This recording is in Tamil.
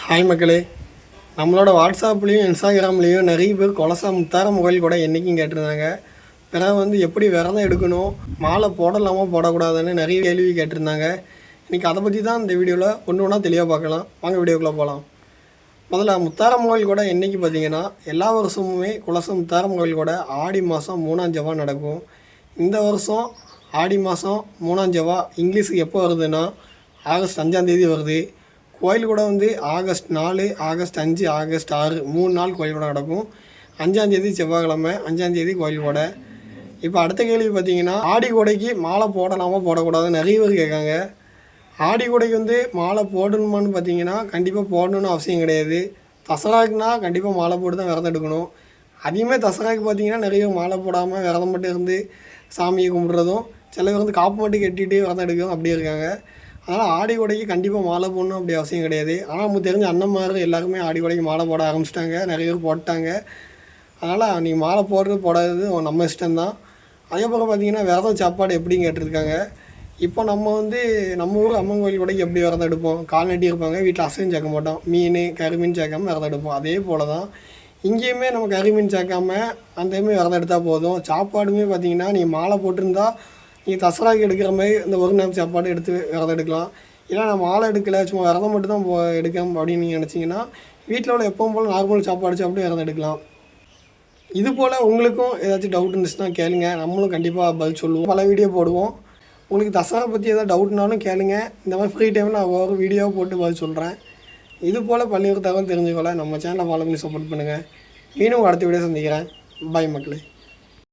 ஹாய் மக்களே. நம்மளோட வாட்ஸ்அப்லேயும் இன்ஸ்டாகிராம்லேயும் நிறைய பேர் கொலசா முத்தார முகையில் கூட என்றைக்கும் கேட்டிருந்தாங்க. பிறகு வந்து எப்படி விரதம் எடுக்கணும் மாலை போடலாமா போடக்கூடாதுன்னு நிறைய கேள்வி கேட்டிருந்தாங்க. இன்றைக்கி அதை பற்றி தான் இந்த வீடியோவில் ஒன்று ஒன்றா தெளிவாக பார்க்கலாம். வாங்க வீடியோக்குள்ளே போகலாம் முதல்ல முத்தார முகல் கூட என்றைக்கு பார்த்தீங்கன்னா எல்லா வருஷமுமே குலசம் முத்தார முகல் கூட ஆடி மாதம் மூணாம் ஜவா நடக்கும். இந்த வருஷம் ஆடி மாதம் மூணாம் ஜவா இங்கிலீஷுக்கு எப்போ வருதுன்னா ஆகஸ்ட் அஞ்சாம் தேதி வருது. கோயில் கூட வந்து ஆகஸ்ட் நாலு ஆகஸ்ட் அஞ்சு ஆகஸ்ட் ஆறு மூணு நாள் கோயில் கூட நடக்கும். அஞ்சாந்தேதி செவ்வாய்க்கிழமை அஞ்சாந்தேதி கோயில் கூட. இப்போ அடுத்த கேள்வி பார்த்தீங்கன்னா ஆடி கூடைக்கு மாலை போடலாமா போடக்கூடாதுன்னு நிறைய பேர் கேட்காங்க. ஆடி கூடைக்கு வந்து மாலை போடணுமான்னு பார்த்தீங்கன்னா கண்டிப்பாக போடணும்னு அவசியம் கிடையாது. தசராக்குனா கண்டிப்பாக மாலை போட்டு தான் விரதம் எடுக்கணும். அதிகமாக தசராக்கு பார்த்தீங்கன்னா நிறைய பேர் மாலை போடாமல் விரதம் மட்டும் இருந்து சாமியை கும்பிட்றதும் சில பேர் வந்து காப்பு மட்டும் கட்டிட்டு விரதம் எடுக்கும் அப்படியே இருக்காங்க. அதனால் ஆடி உடைக்கு கண்டிப்பாக மாலை போடணும் அப்படி அவசியம் கிடையாது. ஆனால் நமக்கு தெரிஞ்ச அண்ணன்மார் எல்லாருமே ஆடி உடைக்கு மாலை போட ஆரம்பிச்சிட்டாங்க. நிறைய பேர் போட்டாங்க. அதனால் நீங்கள் மாலை போடுறது போடாதது நம்ம இஷ்டம்தான். அதேபோல் பார்த்தீங்கன்னா விரதம் சாப்பாடு எப்படின்னு கேட்டிருக்காங்க. இப்போ நம்ம வந்து நம்ம ஊர் அம்மன் கோயில் கூடக்கு எப்படி விரதம் எடுப்போம்? கால் நட்டி இருப்பாங்க வீட்டில் அசையும் சேர்க்க மாட்டோம். மீன் கருமீன் சேர்க்காம விரதம் எடுப்போம். அதே போல் தான் இங்கேயுமே நம்ம கருமீன் சேர்க்காம அந்த விரதம் எடுத்தால் போதும். சாப்பாடுமே பார்த்தீங்கன்னா நீங்கள் மாலை போட்டிருந்தா நீங்கள் தசராக்கு எடுக்கிற மாதிரி இந்த ஒரு நேரம் சாப்பாடு எடுத்து விரதம் எடுக்கலாம். இல்லை நம்ம ஆளை எடுக்கலை சும்மா விரதம் மட்டும் தான் போ எடுக்கணும் அப்படின்னு நீங்கள் நினச்சிங்கன்னா வீட்டில் உள்ள எப்பவும் போல் நார்மல் சாப்பாடு சாப்பிட்டு விரதம் எடுக்கலாம். இது போல் உங்களுக்கும் ஏதாச்சும் டவுட் இருந்துச்சுன்னா கேளுங்க. நம்மளும் கண்டிப்பாக பதில் சொல்லுவோம். பல வீடியோ போடுவோம். உங்களுக்கு தசரா பற்றி எதாவது டவுட்னாலும் கேளுங்க. இந்த மாதிரி ஃப்ரீ டைமில் நான் ஒவ்வொரு வீடியோ போட்டு பதில் சொல்கிறேன் இது போல் பள்ளியூர் தகவல் தெரிஞ்சுக்கொள்ள நம்ம சேனலை ஃபாலோ பண்ணி சப்போர்ட் பண்ணுங்கள் மீண்டும் அடுத்த வீடியோ சந்திக்கிறேன். பாய் மக்களே.